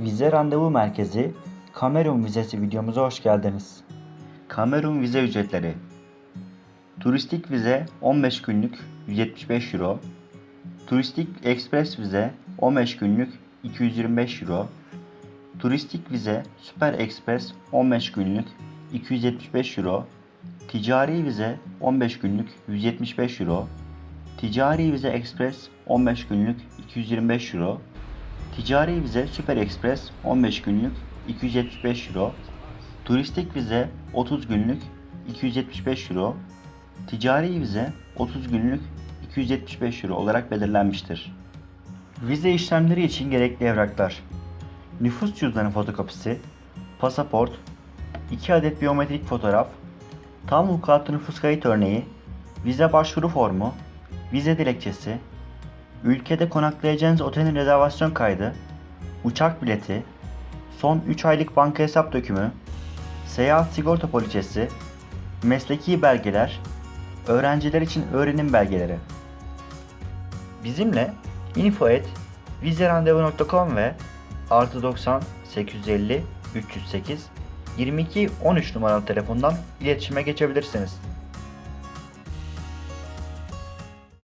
Vize Randevu Merkezi Kamerun vizesi videomuza hoş geldiniz. Kamerun vize ücretleri Turistik vize 15 günlük 175 euro. Turistik ekspres vize 15 günlük 225 euro. Turistik vize süper ekspres 15 günlük 275 euro. Ticari vize 15 günlük 175 euro. Ticari vize ekspres 15 günlük 225 euro. Ticari vize Süper Express 15 günlük 275 euro. Turistik vize 30 günlük 275 euro. Ticari vize 30 günlük 275 euro olarak belirlenmiştir. Vize işlemleri için gerekli evraklar. Nüfus cüzdanı fotokopisi, pasaport, 2 adet biyometrik fotoğraf, tam vukuatlı nüfus kayıt örneği, vize başvuru formu, vize dilekçesi, ülkede konaklayacağınız otelin rezervasyon kaydı, uçak bileti, son 3 aylık banka hesap dökümü, seyahat sigorta poliçesi, mesleki belgeler, öğrenciler için öğrenim belgeleri. Bizimle info et vizerandevu.com ve artı 90 850 308 22 13 numaralı telefondan iletişime geçebilirsiniz.